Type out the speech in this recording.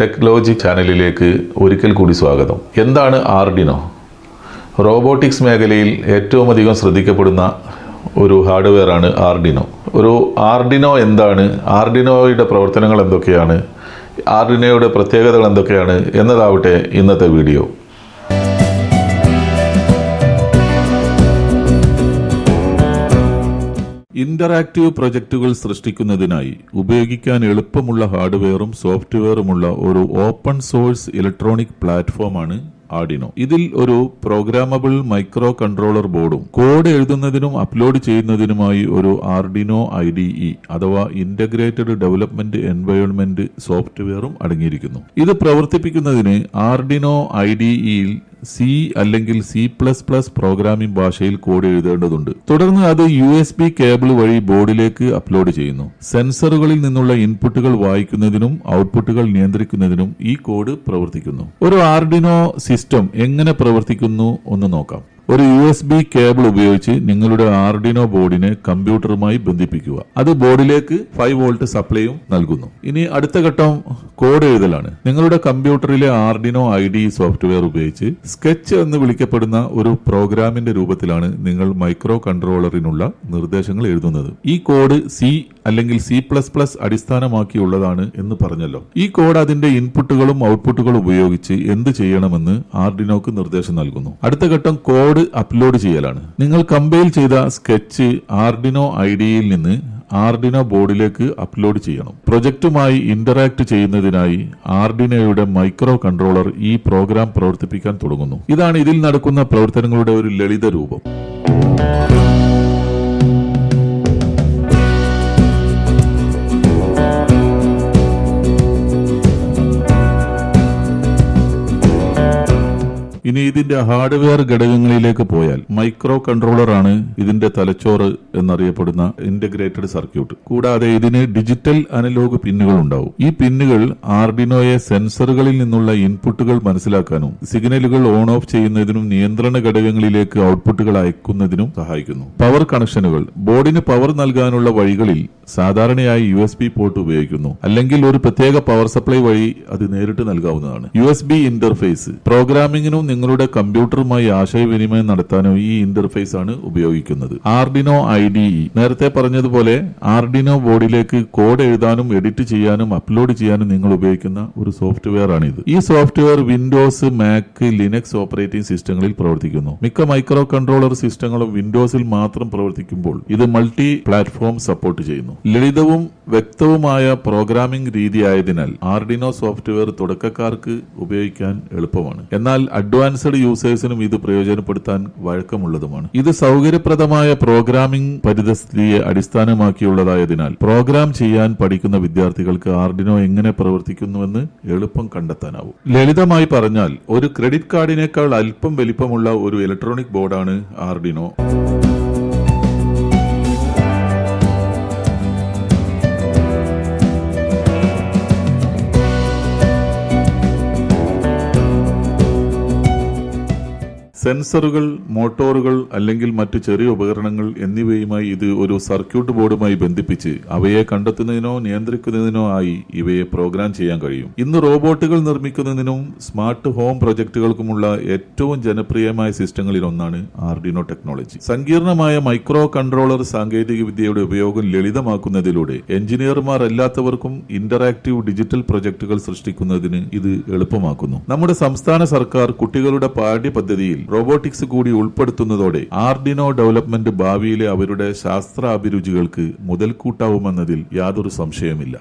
Technology ചാനലിലേക്ക് ഒരിക്കൽ കൂടി സ്വാഗതം. എന്താണ് ആർഡിനോ? റോബോട്ടിക്സ് മേഖലയിൽ ഏറ്റവും അധികം ശ്രദ്ധിക്കപ്പെടുന്ന ഒരു ഹാർഡ്വെയർ ആണ് ആർഡിനോ. ഒരു ആർഡിനോ എന്താണ്? ആർഡിനോയുടെ പ്രവർത്തനങ്ങൾ എന്തൊക്കെയാണ്? ആർഡിനോയുടെ പ്രത്യേകതകൾ എന്തൊക്കെയാണ്? എന്നതാവട്ടെ ഇന്നത്തെ വീഡിയോ. ഇന്ററാക്റ്റീവ് പ്രൊജക്റ്റുകൾ സൃഷ്ടിക്കുന്നതിനായി ഉപയോഗിക്കാൻ എളുപ്പമുള്ള ഹാർഡ്വെയറും സോഫ്റ്റ്വെയറുമുള്ള ഒരു ഓപ്പൺ സോഴ്സ് ഇലക്ട്രോണിക് പ്ലാറ്റ്ഫോമാണ് ആർഡിനോ. ഇതിൽ ഒരു പ്രോഗ്രാമബിൾ മൈക്രോ കൺട്രോളർ ബോർഡും കോഡ് എഴുതുന്നതിനും അപ്ലോഡ് ചെയ്യുന്നതിനുമായി ഒരു ആർഡിനോ ഐ ഡി ഇ അഥവാ ഇന്റഗ്രേറ്റഡ് ഡെവലപ്മെന്റ് എൻവയോൺമെന്റ് സോഫ്റ്റ്വെയറും അടങ്ങിയിരിക്കുന്നു. ഇത് പ്രവർത്തിപ്പിക്കുന്നതിന് ആർഡിനോ ഐ ഡി ഇയിൽ സി അല്ലെങ്കിൽ സി പ്ലസ് പ്ലസ് പ്രോഗ്രാമിംഗ് ഭാഷയിൽ കോഡ് എഴുതേണ്ടതുണ്ട്. തുടർന്ന് അത് യു എസ് ബി കേബിൾ വഴി ബോർഡിലേക്ക് അപ്ലോഡ് ചെയ്യുന്നു. സെൻസറുകളിൽ നിന്നുള്ള ഇൻപുട്ടുകൾ വായിക്കുന്നതിനും ഔട്ട്പുട്ടുകൾ നിയന്ത്രിക്കുന്നതിനും ഈ കോഡ് പ്രവർത്തിക്കുന്നു. ഒരു ആർഡിനോ സിസ്റ്റം എങ്ങനെ പ്രവർത്തിക്കുന്നു ഒന്ന് നോക്കാം. ഒരു യു എസ് ബി കേബിൾ ഉപയോഗിച്ച് നിങ്ങളുടെ ആർഡിനോ ബോർഡിനെ കമ്പ്യൂട്ടറുമായി ബന്ധിപ്പിക്കുക. അത് ബോർഡിലേക്ക് ഫൈവ് വോൾട്ട് സപ്ലൈയും നൽകുന്നു. ഇനി അടുത്ത ഘട്ടം കോഡ് എഴുതലാണ്. നിങ്ങളുടെ കമ്പ്യൂട്ടറിലെ ആർഡിനോ ഐ ഡി സോഫ്റ്റ്വെയർ ഉപയോഗിച്ച് സ്കെച്ച് എന്ന് വിളിക്കപ്പെടുന്ന ഒരു പ്രോഗ്രാമിന്റെ രൂപത്തിലാണ് നിങ്ങൾ മൈക്രോ കൺട്രോളറിനുള്ള നിർദ്ദേശങ്ങൾ എഴുതുന്നത്. ഈ കോഡ് സി അല്ലെങ്കിൽ സി പ്ലസ് പ്ലസ് അടിസ്ഥാനമാക്കിയുള്ളതാണ് എന്ന് പറഞ്ഞല്ലോ. ഈ കോഡ് അതിന്റെ ഇൻപുട്ടുകളും ഔട്ട്പുട്ടുകളും ഉപയോഗിച്ച് എന്ത് ചെയ്യണമെന്ന് ആർഡിനോക്ക് നിർദ്ദേശം നൽകുന്നു. അടുത്ത ഘട്ടം കോഡ് അപ്ലോഡ് ചെയ്യലാണ്. നിങ്ങൾ കമ്പൈൽ ചെയ്ത സ്കെച്ച് ആർഡിനോ ഐ ഡിയിൽ നിന്ന് ആർഡിനോ ബോർഡിലേക്ക് അപ്ലോഡ് ചെയ്യണം. പ്രൊജക്റ്റുമായി ഇന്ററാക്ട് ചെയ്യുന്നതിനായി ആർഡിനോയുടെ മൈക്രോ കൺട്രോളർ ഈ പ്രോഗ്രാം പ്രവർത്തിപ്പിക്കാൻ തുടങ്ങുന്നു. ഇതാണ് ഇതിൽ നടക്കുന്ന പ്രവർത്തനങ്ങളുടെ ഒരു ലളിത രൂപം ഇനി ഇതിന്റെ ഹാർഡ്വെയർ ഘടകങ്ങളിലേക്ക് പോയാൽ മൈക്രോ കൺട്രോളർ ആണ് ഇതിന്റെ തലച്ചോറ് എന്നറിയപ്പെടുന്ന ഇന്റഗ്രേറ്റഡ് സർക്യൂട്ട് കൂടാതെ ഇതിന് ഡിജിറ്റൽ അനലോഗ് പിന്നുകൾ ഉണ്ടാവും ഈ പിന്നുകൾ ആർഡിനോയെ സെൻസറുകളിൽ നിന്നുള്ള ഇൻപുട്ടുകൾ മനസ്സിലാക്കാനും സിഗ്നലുകൾ ഓൺ ഓഫ് ചെയ്യുന്നതിനും നിയന്ത്രണ ഘടകങ്ങളിലേക്ക് ഔട്ട്പുട്ടുകൾ അയക്കുന്നതിനും സഹായിക്കുന്നു. പവർ കണക്ഷനുകൾ ബോർഡിന് പവർ നൽകാനുള്ള വഴികളിൽ സാധാരണയായി യു എസ് ബി പോർട്ട് ഉപയോഗിക്കുന്നു. അല്ലെങ്കിൽ ഒരു പ്രത്യേക പവർ സപ്ലൈ വഴി അത് നേരിട്ട് നൽകാവുന്നതാണ്. യു എസ് ബി ഇന്റർഫേസ് പ്രോഗ്രാമിംഗിനും നിങ്ങളുടെ കമ്പ്യൂട്ടറുമായി ആശയവിനിമയം നടത്താനോ ഈ ഇന്റർഫേസ് ആണ് ഉപയോഗിക്കുന്നത്. ആർഡിനോ ഐ ഡി ഇ നേരത്തെ പറഞ്ഞതുപോലെ ആർഡിനോ ബോർഡിലേക്ക് കോഡ് എഴുതാനും എഡിറ്റ് ചെയ്യാനും അപ്ലോഡ് ചെയ്യാനും നിങ്ങൾ ഉപയോഗിക്കുന്ന ഒരു സോഫ്റ്റ്വെയർ ആണിത് ഈ software Windows Mac Linux operating സിസ്റ്റങ്ങളിൽ പ്രവർത്തിക്കുന്നു. മിക്ക മൈക്രോ കൺട്രോളർ സിസ്റ്റങ്ങളും വിൻഡോസിൽ മാത്രം പ്രവർത്തിക്കുമ്പോൾ ഇത് മൾട്ടി പ്ലാറ്റ്ഫോം സപ്പോർട്ട് ചെയ്യുന്നു. ലളിതവും വ്യക്തവുമായ പ്രോഗ്രാമിംഗ് രീതിയായതിനാൽ ആർഡിനോ സോഫ്റ്റ്വെയർ തുടക്കക്കാർക്ക് ഉപയോഗിക്കാൻ എളുപ്പമാണ്. എന്നാൽ അഡ്വാൻസ്ഡ് യൂസേഴ്സിനും ഇത് പ്രയോജനപ്പെടുത്താൻ വഴക്കമുള്ളതുമാണ്. ഇത് സൗകര്യപ്രദമായ പ്രോഗ്രാമിംഗ് പരിതസ്ഥിതിയെ അടിസ്ഥാനമാക്കിയുള്ളതായതിനാൽ പ്രോഗ്രാം ചെയ്യാൻ പഠിക്കുന്ന വിദ്യാർത്ഥികൾക്ക് ആർഡിനോ എങ്ങനെ പ്രവർത്തിക്കുന്നുവെന്ന് എളുപ്പം കണ്ടെത്താനാവും. ലളിതമായി പറഞ്ഞാൽ ഒരു ക്രെഡിറ്റ് കാർഡിനേക്കാൾ അല്പം വലിപ്പമുള്ള ഒരു ഇലക്ട്രോണിക് ബോർഡാണ് ആർഡിനോ സെൻസറുകൾ മോട്ടോറുകൾ അല്ലെങ്കിൽ മറ്റു ചെറിയ ഉപകരണങ്ങൾ എന്നിവയുമായി ഇത് ഒരു സർക്യൂട്ട് ബോർഡുമായി ബന്ധിപ്പിച്ച് അവയെ കണ്ടെത്തുന്നതിനോ നിയന്ത്രിക്കുന്നതിനോ ആയി ഇവയെ പ്രോഗ്രാം ചെയ്യാൻ കഴിയും. ഇന്ന് റോബോട്ടുകൾ നിർമ്മിക്കുന്നതിനും സ്മാർട്ട് ഹോം പ്രൊജക്ടുകൾക്കുമുള്ള ഏറ്റവും ജനപ്രിയമായ സിസ്റ്റങ്ങളിൽ ഒന്നാണ് ആർഡിനോ ടെക്നോളജി. സങ്കീർണമായ മൈക്രോ കൺട്രോളർ സാങ്കേതിക വിദ്യയുടെ ഉപയോഗം ലളിതമാക്കുന്നതിലൂടെ എഞ്ചിനീയർമാർ അല്ലാത്തവർക്കും ഇന്ററാക്റ്റീവ് ഡിജിറ്റൽ പ്രൊജക്ടുകൾ സൃഷ്ടിക്കുന്നതിന് ഇത് എളുപ്പമാക്കുന്നു. നമ്മുടെ സംസ്ഥാന സർക്കാർ കുട്ടികളുടെ പാഠ്യപദ്ധതിയിൽ റോബോട്ടിക്സ് കൂടി ഉൾപ്പെടുത്തുന്നതോടെ ആർഡിനോ ഡെവലപ്മെന്റ് ഭാവിയിലെ അവരുടെ ശാസ്ത്ര അഭിരുചികൾക്ക് മുതൽക്കൂട്ടാവുമെന്നതിൽ യാതൊരു സംശയമില്ല